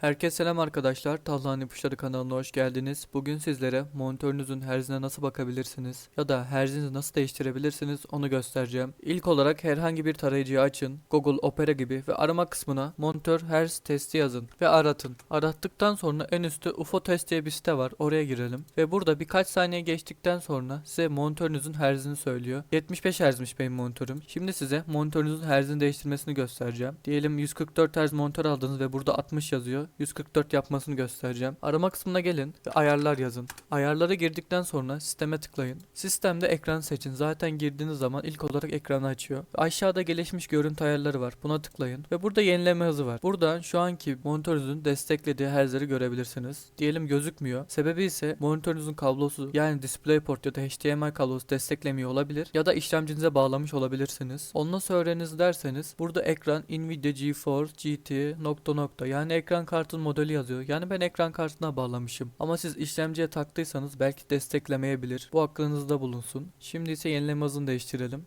Herkese selam arkadaşlar. Talhan İpuçları kanalına hoş geldiniz. Bugün sizlere monitörünüzün herzine nasıl bakabilirsiniz ya da herzinizi nasıl değiştirebilirsiniz onu göstereceğim. İlk olarak herhangi bir tarayıcıyı açın. Google Opera gibi ve arama kısmına monitör herz testi yazın ve aratın. Arattıktan sonra en üstte UFO test diye bir site var. Oraya girelim ve burada birkaç saniye geçtikten sonra size monitörünüzün herzini söylüyor. 75 herzmiş benim monitörüm. Şimdi size monitörünüzün herzini değiştirmesini göstereceğim. Diyelim 144 Hz monitör aldınız ve burada 60 yazıyor. 144 yapmasını göstereceğim. Arama kısmına gelin ve ayarlar yazın. Ayarlara girdikten sonra sisteme tıklayın. Sistemde ekran seçin. Zaten girdiğiniz zaman ilk olarak ekranı açıyor. Ve aşağıda gelişmiş görüntü ayarları var. Buna tıklayın. Ve burada yenileme hızı var. Buradan şu anki monitörünüzün desteklediği herzleri görebilirsiniz. Diyelim gözükmüyor. Sebebi ise monitörünüzün kablosu yani DisplayPort ya da HDMI kablosu desteklemiyor olabilir. Ya da işlemcinize bağlamış olabilirsiniz. Onu nasıl öğreniriz derseniz burada ekran Nvidia GeForce GT nokta nokta yani ekran kartın modeli yazıyor. Yani ben ekran kartına bağlamışım. Ama siz işlemciye taktıysanız belki desteklemeyebilir. Bu aklınızda bulunsun. Şimdi ise yenileme hızını değiştirelim.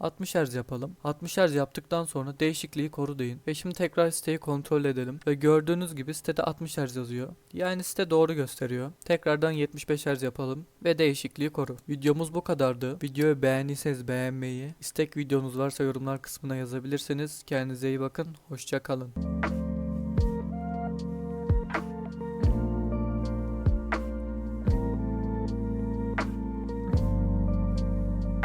60 Hz yapalım. 60 Hz yaptıktan sonra değişikliği koru deyin. Ve şimdi tekrar siteyi kontrol edelim. Ve gördüğünüz gibi sitede 60 Hz yazıyor. Yani site doğru gösteriyor. Tekrardan 75 Hz yapalım. Ve değişikliği koru. Videomuz bu kadardı. Videoyu beğendiyseniz beğenmeyi, istek videonuz varsa yorumlar kısmına yazabilirsiniz. Kendinize iyi bakın. Hoşça kalın.